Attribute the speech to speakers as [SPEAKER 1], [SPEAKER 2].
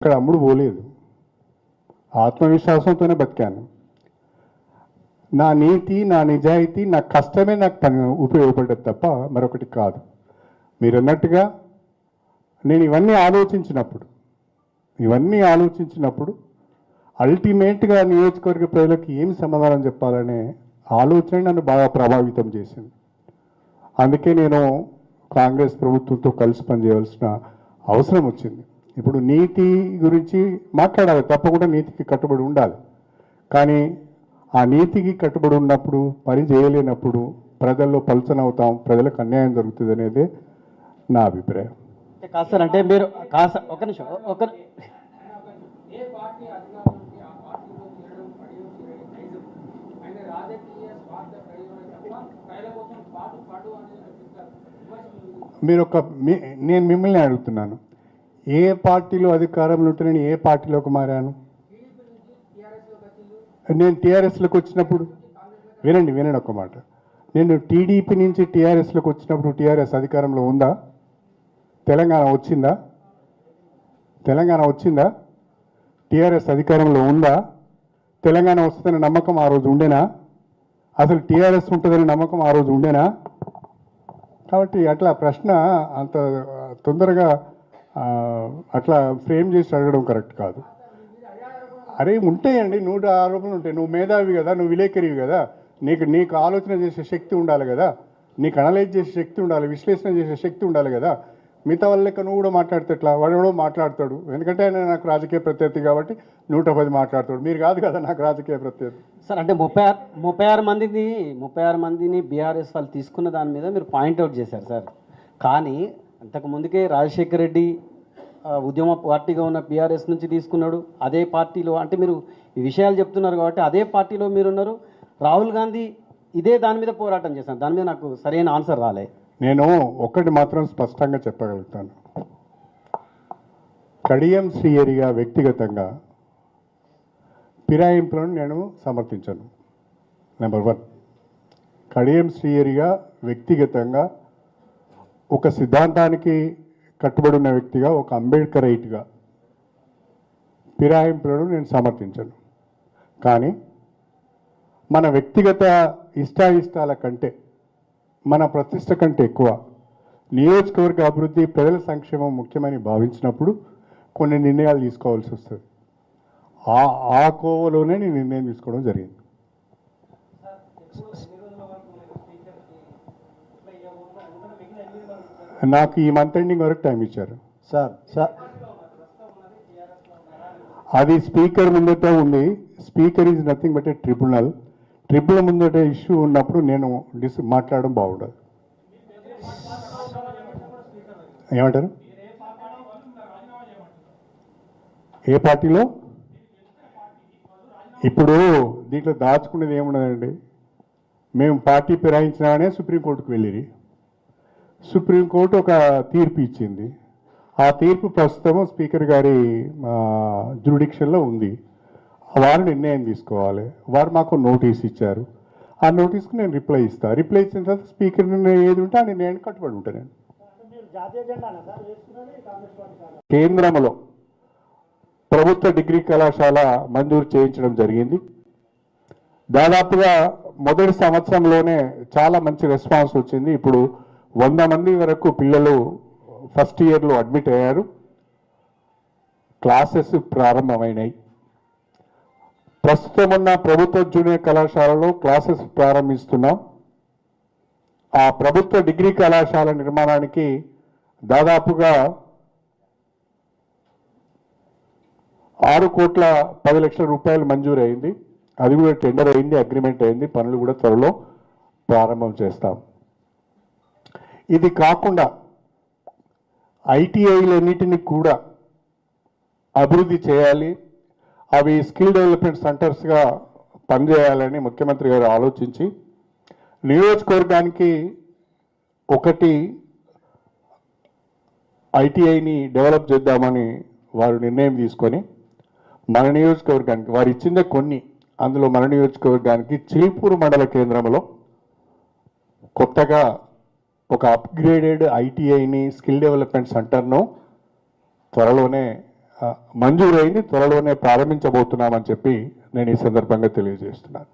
[SPEAKER 1] ఇక్కడ అమ్ముడు పోలేదు. ఆత్మవిశ్వాసంతోనే బతికాను. నా నీతి నా నిజాయితీ నా కష్టమే నాకు పని ఉపయోగపడ్డది తప్ప మరొకటి కాదు. మీరు అన్నట్టుగా నేను ఇవన్నీ ఆలోచించినప్పుడు ఇవన్నీ ఆలోచించినప్పుడు అల్టిమేట్గా నియోజకవర్గ ప్రజలకు ఏమి సమాధానం చెప్పాలనే ఆలోచన నన్ను బాగా ప్రభావితం చేసింది. అందుకే నేను కాంగ్రెస్ ప్రభుత్వంతో కలిసి పనిచేయవలసిన అవసరం వచ్చింది. ఇప్పుడు నీతి గురించి మాట్లాడాలి తప్పకుండా నీతికి కట్టుబడి ఉండాలి. కానీ ఆ నీతికి కట్టుబడి ఉన్నప్పుడు పని చేయలేనప్పుడు ప్రజల్లో పలుచన అవుతాం ప్రజలకు అన్యాయం జరుగుతుంది అనేది నా అభిప్రాయం.
[SPEAKER 2] సార్ అంటే మీరు కాదు సార్ ఒక నిమిషం ఒక
[SPEAKER 1] మీరు ఒక మీ- నేను మిమ్మల్ని అడుగుతున్నాను. ఏ పార్టీలో అధికారంలో ఉంటే నేను ఏ పార్టీలోకి మారాను? నేను టీఆర్ఎస్లోకి వచ్చినప్పుడు? వినండి వినండి ఒక మాట. నేను టీడీపీ నుంచి టీఆర్ఎస్లోకి వచ్చినప్పుడు టీఆర్ఎస్ అధికారంలో ఉందా? తెలంగాణ వచ్చిందా? తెలంగాణ వచ్చిందా? టీఆర్ఎస్ అధికారంలో ఉందా? తెలంగాణ వస్తుందనే నమ్మకం ఆ రోజు ఉండేనా? అసలు టీఆర్ఎస్ ఉంటుందనే నమ్మకం ఆ రోజు ఉండేనా? కాబట్టి అట్లా ప్రశ్న అంత తొందరగా అట్లా ఫ్రేమ్ చేసి అడగడం కరెక్ట్ కాదు. అరే ఉంటాయండి నూట ఆరోపణలు ఉంటాయి. నువ్వు మేధావి కదా నువ్వు విలేకరివి కదా నీకు నీకు ఆలోచన చేసే శక్తి ఉండాలి కదా నీకు అనలైజ్ చేసే శక్తి ఉండాలి విశ్లేషణ చేసే శక్తి ఉండాలి కదా మిగతా వాళ్ళ లెక్క నువ్వు కూడా మాట్లాడితే ఎట్లా? వాడు మాట్లాడతాడు. ఎందుకంటే ఆయన నాకు రాజకీయ ప్రత్యర్థి కాబట్టి నూట పది మాట్లాడతాడు. మీరు కాదు కదా నాకు రాజకీయ ప్రత్యర్థి.
[SPEAKER 2] సార్ అంటే ముప్పై ఆరు ముప్పై ఆరు మందిని ముప్పై ఆరు మందిని బీఆర్ఎస్ వాళ్ళు తీసుకున్న దాని మీద మీరు పాయింట్అవుట్ చేశారు సార్. కానీ అంతకు ముందుకే రాజశేఖర్ రెడ్డి ఉద్యమ పార్టీగా ఉన్న బీఆర్ఎస్ నుంచి తీసుకున్నాడు. అదే పార్టీలో అంటే మీరు ఈ విషయాలు చెప్తున్నారు కాబట్టి అదే పార్టీలో మీరున్నారు. రాహుల్ గాంధీ ఇదే దాని మీద పోరాటం చేశాను దాని మీద నాకు సరైన ఆన్సర్ రాలే.
[SPEAKER 1] నేను ఒక్కటి మాత్రం స్పష్టంగా చెప్పగలుగుతాను. కడియం శ్రీయరిగా వ్యక్తిగతంగా ఫిరాయింపులను నేను సమర్థించను. నెంబర్ వన్ కడియం శ్రీయరిగా వ్యక్తిగతంగా ఒక సిద్ధాంతానికి కట్టుబడి ఉన్న వ్యక్తిగా ఒక అంబేద్కర్ అంబేద్కరైట్గా ఫిరాయింపులను నేను సమర్థించను. కానీ మన వ్యక్తిగత ఇష్టాయిష్టాల కంటే మన ప్రతిష్ట కంటే ఎక్కువ నియోజకవర్గ అభివృద్ధి ప్రజల సంక్షేమం ముఖ్యమని భావించినప్పుడు కొన్ని నిర్ణయాలు తీసుకోవాల్సి వస్తుంది. ఆ ఆ కోవలోనే నేను నిర్ణయం తీసుకోవడం జరిగింది. నాకు ఈ మంత్ ఎండింగ్ వరకు టైం ఇచ్చారు.
[SPEAKER 3] సార్ సార్
[SPEAKER 1] అది స్పీకర్ ముందట ఉంది. Speaker is nothing but a tribunal tribunal ముందట ఇష్యూ ఉన్నప్పుడు నేను డిస్ మాట్లాడడం బాగుండదు. ఏమంటారు? ఏ పార్టీలో? ఇప్పుడు దీంట్లో దాచుకునేది ఏమున్నదండి మేము పార్టీ ఫిరాయించినామనే సుప్రీంకోర్టుకు వెళ్ళిరి. సుప్రీంకోర్టు ఒక తీర్పు ఇచ్చింది. ఆ తీర్పు ప్రస్తుతం స్పీకర్ గారి జ్యుడిక్షన్లో ఉంది. వారు నిర్ణయం తీసుకోవాలి. వారు మాకు నోటీస్ ఇచ్చారు. ఆ నోటీస్కి నేను రిప్లై ఇస్తాను రిప్లై ఇచ్చిన తర్వాత స్పీకర్ నిర్ణయం ఏది ఉంటే ఆ నిర్ణయానికి కట్టుబడి ఉంటాను నేను. కేంద్రంలో ప్రభుత్వ డిగ్రీ కళాశాల మంజూరు చేయించడం జరిగింది. దాదాపుగా మొదటి సంవత్సరంలోనే చాలా మంచి రెస్పాన్స్ వచ్చింది. ఇప్పుడు వంద మంది వరకు పిల్లలు ఫస్ట్ ఇయర్లో అడ్మిట్ అయ్యారు. క్లాసెస్ ప్రారంభమైనాయి. ప్రస్తుతం ఉన్న ప్రభుత్వ జూనియర్ కళాశాలలో క్లాసెస్ ప్రారంభిస్తున్నాం. ఆ ప్రభుత్వ డిగ్రీ కళాశాల నిర్మాణానికి దాదాపుగా ఆరు కోట్ల పది లక్షల రూపాయలు మంజూరు అయింది అది కూడా టెండర్ అయింది అగ్రిమెంట్ అయింది పనులు కూడా త్వరలో ప్రారంభం చేస్తాం. ఇది కాకుండా ఐటీఐలన్నిటిని కూడా అభివృద్ధి చేయాలి. అవి స్కిల్ డెవలప్మెంట్ సెంటర్స్గా పనిచేయాలని ముఖ్యమంత్రి గారు ఆలోచించి నియోజకవర్గానికి ఒకటి ఐటీఐని డెవలప్ చేద్దామని వారు నిర్ణయం తీసుకొని మన నియోజకవర్గానికి వారు ఇచ్చిందే కొన్ని అందులో మన నియోజకవర్గానికి చిలుపూరు మండల కేంద్రంలో కొత్తగా ఒక అప్గ్రేడెడ్ ఐటీఐని స్కిల్ డెవలప్మెంట్ సెంటర్ను త్వరలోనే మంజూరైంది త్వరలోనే ప్రారంభించబోతున్నామని చెప్పి నేను ఈ సందర్భంగా తెలియజేస్తున్నాను.